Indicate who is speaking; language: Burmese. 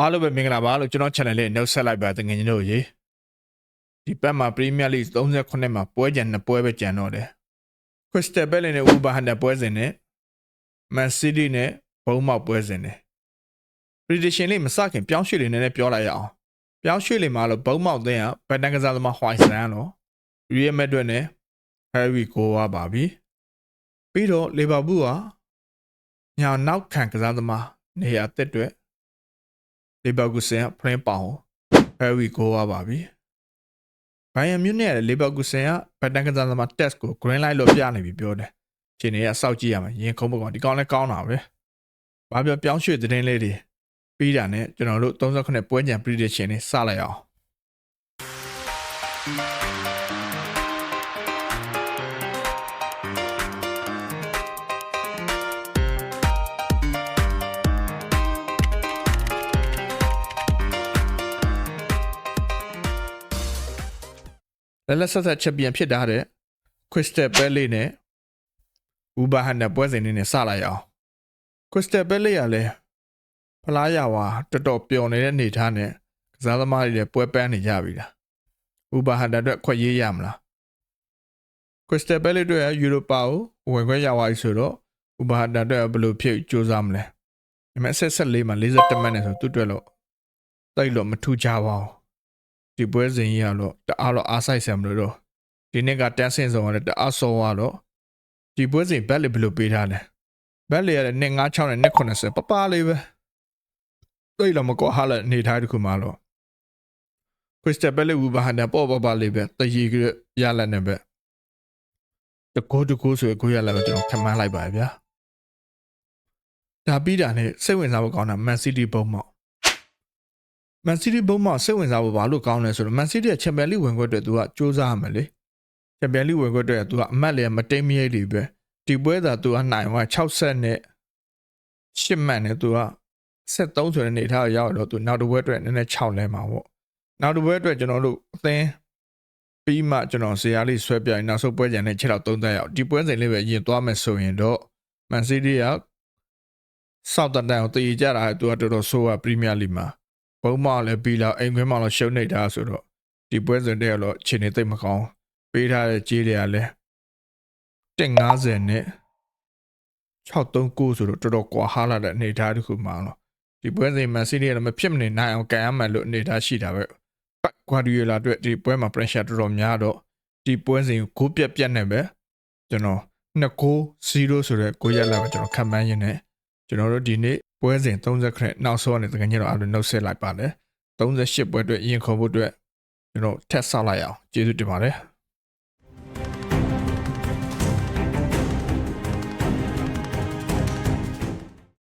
Speaker 1: အားလုံးပဲမင်္ဂလာပါလို့ကျွန်တော် channel လေးနှုတ်ဆက်လိုက်ပါတငယ်ချင်းတို့ရေဒီဘက်မှာ Premier League 38မှာပွဲကြံနှစ်ပွဲပဲကြံတော့တယ် Crystal Palace နဲ့ Wolverhampton ပွဲစဉ်နဲ့ Man City နဲ့ဘုံမောက်ပွဲစဉ်နဲ့ prediction လေးမစခင်ပြောင်းရွှေ့လေးနည်းနည်းပြောလိုက်ရအောင်ပြောင်းရွှေ့လေးမှာလို့ဘုံမောက်သင်းကဘက်တန်ကစားသမား Hoyson လို့ Real Madrid နဲ့ Harry ကိုဝါပါပြီပြီးတော့ Liverpool ကညာနောက်ခံကစားသမားနေရာတက်တွေ လီဗာကူဆန်ကဖရင်ပေါင်ဖယ်ရီကိုရပါပြီဘိုင်ယန်မြူးနဲ့လီဗာကူဆန်ကဘက်တန်ကစားသမားတက်စ်ကို green light လို့ပြနေပြီပြောတယ်ခြေနေကစောက်ကြည့်ရမယ်ရင်ခုံးပကောင်ဒီကောင်လည်းကောင်းတာပဲဘာပြောပြောင်းရွှေ့သတင်းလေးတွေပြီးတာနဲ့ကျွန်တော်တို့38ပွဲကြံ prediction တွေစလိုက်အောင် လက်လက်ဆက်ဆက်ချက်ပြန်ဖြစ်တာတဲ့ Crystal Palace နဲ့ Wolverhampton ပွဲစဉ်လေးနဲ့စလိုက်အောင် Crystal Palace ကလည်းဖလားရဝါတော်တော်ပျော်နေတဲ့အနေထားနဲ့ကစားသမားတွေလည်းပွဲပန်းနေကြပြီလား Wolverhampton အတွက်ခွက်ရေးရမလား Crystal Palace အတွက်ယူရိုပါကိုဝင်ခွင့်ရသွားပြီဆိုတော့ Wolverhampton အတွက်ဘယ်လိုဖြစ်ကြိုးစားမလဲဒီမဲ့ဆက်ဆက်လေးမှာ41မှတ်နဲ့ဆိုသူ့အတွက်လို့တိတ်လို့မထူကြပါဘူး ဒီပွဲစဉ်ကြီးကတော့တအားတော့အားဆိုင်ဆံမလို့တော့ဒီနေ့ကတန်းစင်ဆောင်ရတယ်တအားဆောသွားတော့ဒီပွဲစဉ်ဘက်လေဘယ်လိုပေးထားလဲဘက်လေရတယ်2 9 6နဲ့2 90ပပလေးပဲသိတော့မကောဟာလက်နေထားတခုမှတော့ခရစ်စတယ်ဘက်လေဝူဘာဟန်ဒပေါ်ပပလေးပဲတရီကရလက်နဲ့ပဲတကိုးတကိုးဆိုရကိုရလက်ပဲကျွန်တော်ခံမှန်းလိုက်ပါဗျာဒါပြီးတာနဲ့စိတ်ဝင်စားဖို့ကောင်းတာမန်စီးတီးဘုံမောက် မန်စီးတီးဘုံမှာစိတ်ဝင်စားဖို့ဘာလို့ကောင်းလဲဆိုတော့မန်စီးတီးရဲ့ချန်ပီယံလိဝင်ခွက်အတွက်သူကစူးစမ်းရမယ်လေချန်ပီယံလိဝင်ခွက်အတွက်သူကအမတ်လည်းမတိမ်မရိပ်တွေပဲဒီပွဲသာသူကနိုင်သွား60နဲ့10မှတ်နဲ့သူက73ဆိုတဲ့နေထားကိုရောက်တော့သူနောက်တစ်ပွဲအတွက်နည်းနည်း6လဲမှာပေါ့နောက်တစ်ပွဲအတွက်ကျွန်တော်တို့အသင်းပြီးမှကျွန်တော်ဇေယျလေးဆွဲပြရင်နောက်ဆုံးပွဲကြံနဲ့6တော့3သက်ရောက်ဒီပွဲစဉ်လေးပဲရင်သွားမယ်ဆိုရင်တော့မန်စီးတီးကဆောက်တန်တန်ကိုတည်ကြတာသူကတော်တော်ဆိုးอ่ะပရီးမီးယားလိမှာ ဘုံမလည်းပြီးလာအိမ်ခွင်းမလည်းရှုံနေတာဆိုတော့ဒီပွဲစဉ်တည်းကတော့ခြေနေသိပ်မကောင်းပေးထားတဲ့ကြေးတွေကလည်း150နဲ့639ဆိုတော့တော်တော်ကွာဟားလာတဲ့အနေအထားတစ်ခုမှတော့ဒီပွဲစဉ်မန်စီးတီးကလည်းမဖြစ်မနေနိုင်အောင်ကန်ရမယ်လို့အနေအထားရှိတာပဲကွာဒီယိုလာအတွက်ဒီပွဲမှာ pressure တော်တော်များတော့ဒီပွဲစဉ်ကိုကိုပြက်ပြက်နဲ့ပဲကျွန်တော်2-0ဆိုတဲ့ကိုရက်လာပဲကျွန်တော်ခံမှန်းရင်းနဲ့ကျွန်တော်တို့ဒီနေ့ ပွဲစဉ်30ခရက်နောက်ဆုံးကနေတကယ်ကြီးတော့အားလုံးနှုတ်ဆက်လိုက်ပါတယ်38ပွဲအတွက်ရင်ခုန်ဖို့အတွက်ကျွန်တော်ထက်ဆောက်လိုက်အောင်ကျေးဇူးတင်ပါတယ်